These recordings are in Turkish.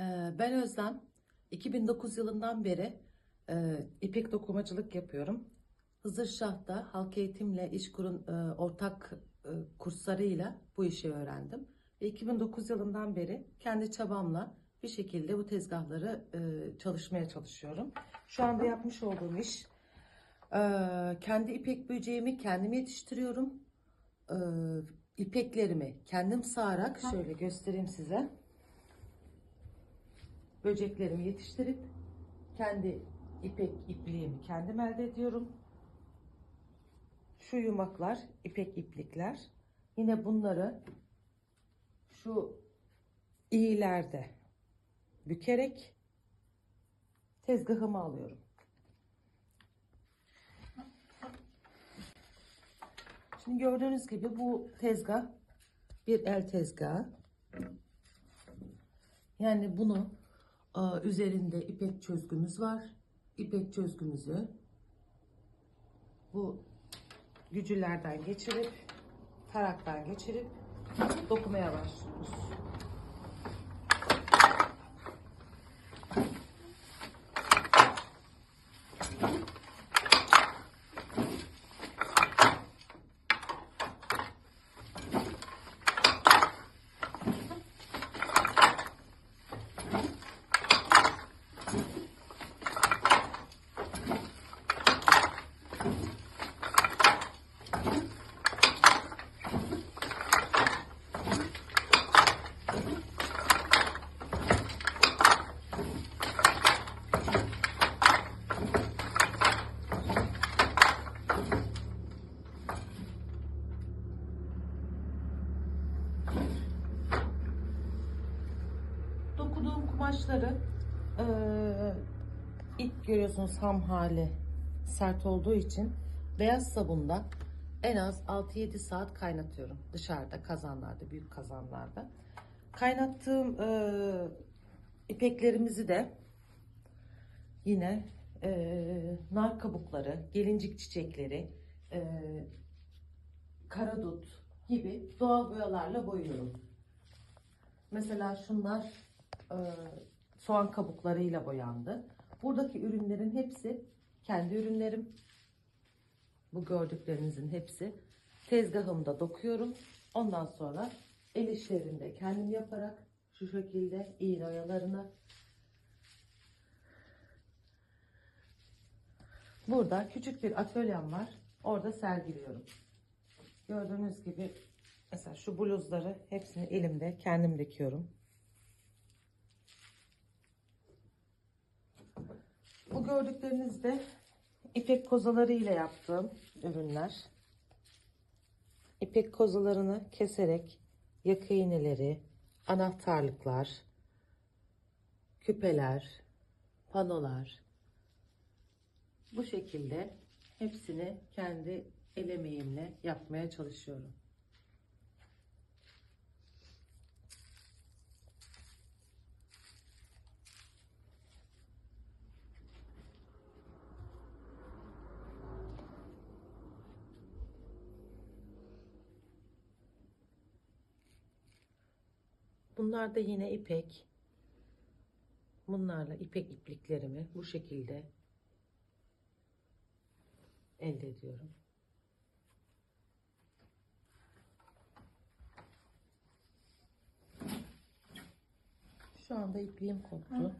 Ee, Ben Özlem. 2009 yılından beri e, ipek dokumacılık yapıyorum. Hızır Şah'ta halk eğitimle İşkur'un e, ortak e, kurslarıyla bu işi öğrendim. Ve 2009 yılından beri kendi çabamla bir şekilde bu tezgahları e, çalışmaya çalışıyorum. Şu anda yapmış olduğum iş e, kendi ipek böceğimi kendim yetiştiriyorum. E, ipeklerimi kendim sağarak şöyle göstereyim size böceklerimi yetiştirip kendi ipek ipliğimi kendim elde ediyorum. Şu yumaklar ipek iplikler. Yine bunları şu iğilerde bükerek tezgahıma alıyorum. Şimdi gördüğünüz gibi bu tezgah bir el tezgahı. Yani bunu üzerinde ipek çözgümüz var. İpek çözgümüzü bu gücülerden geçirip taraktan geçirip dokumaya başlıyoruz. Dokuduğum kumaşları eee, ilk görüyorsunuz ham hali sert olduğu için beyaz sabunla en az 6-7 saat kaynatıyorum dışarıda kazanlarda büyük kazanlarda. Kaynattığım eee, ipeklerimizi de yine eee, nar kabukları, gelincik çiçekleri, eee karadut gibi doğal boyalarla boyuyorum. Mesela şunlar e, soğan kabuklarıyla boyandı. Buradaki ürünlerin hepsi kendi ürünlerim. Bu gördüklerinizin hepsi. Tezgahımda dokuyorum. Ondan sonra el işlerinde kendim yaparak şu şekilde iğne oyalarını Burada küçük bir atölyem var. Orada sergiliyorum. Gördüğünüz gibi mesela şu bluzları hepsini elimde kendim dikiyorum. Bu gördükleriniz de ipek kozaları ile yaptığım ürünler. İpek kozalarını keserek yaka iğneleri, anahtarlıklar, küpeler, panolar bu şekilde hepsini kendi el emeğimle yapmaya çalışıyorum. Bunlar da yine ipek. Bunlarla ipek ipliklerimi bu şekilde elde ediyorum. Şu anda ipliğim koptu.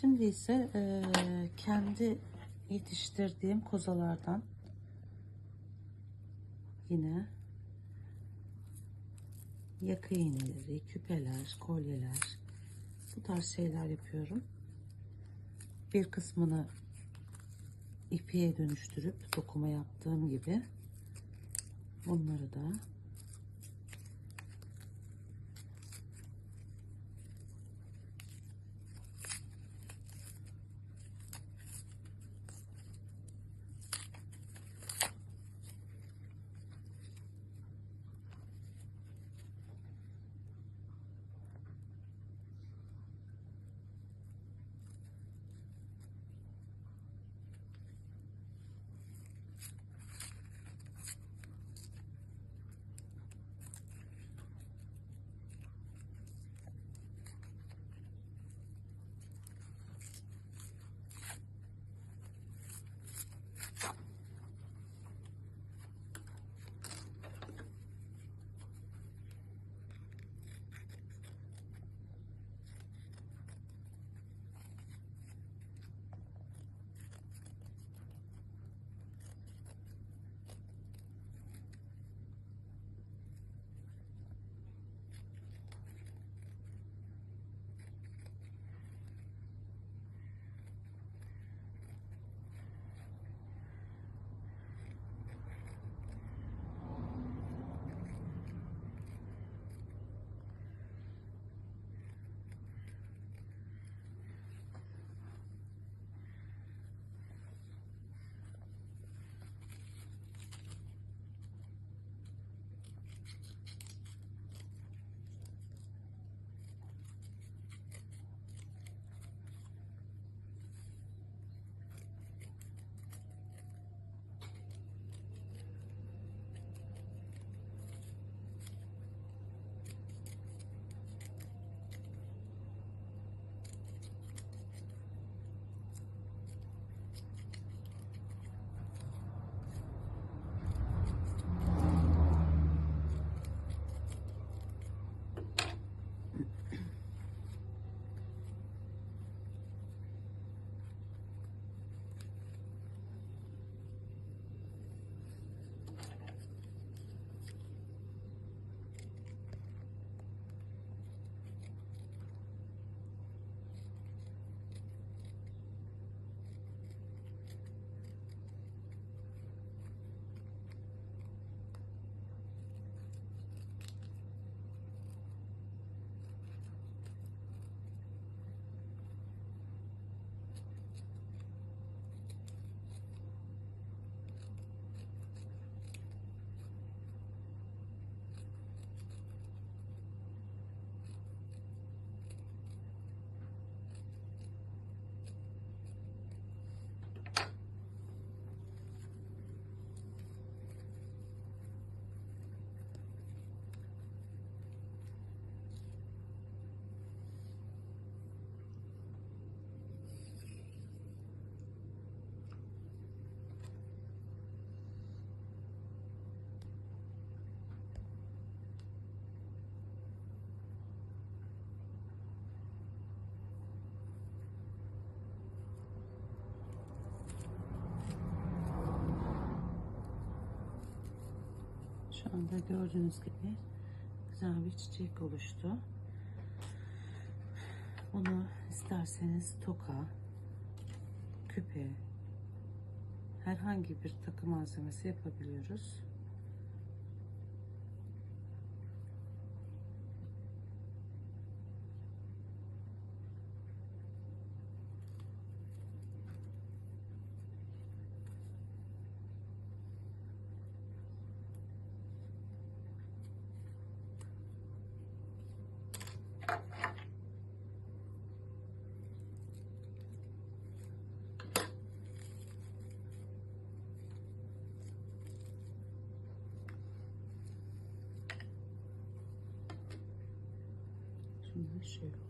Şimdi ise eee, kendi yetiştirdiğim kozalardan yine yaka iğneleri, küpeler, kolyeler bu tarz şeyler yapıyorum. Bir kısmını ipiye dönüştürüp dokuma yaptığım gibi bunları da Şu anda gördüğünüz gibi güzel bir çiçek oluştu. Bunu isterseniz toka, küpe, herhangi bir takı malzemesi yapabiliyoruz. 是。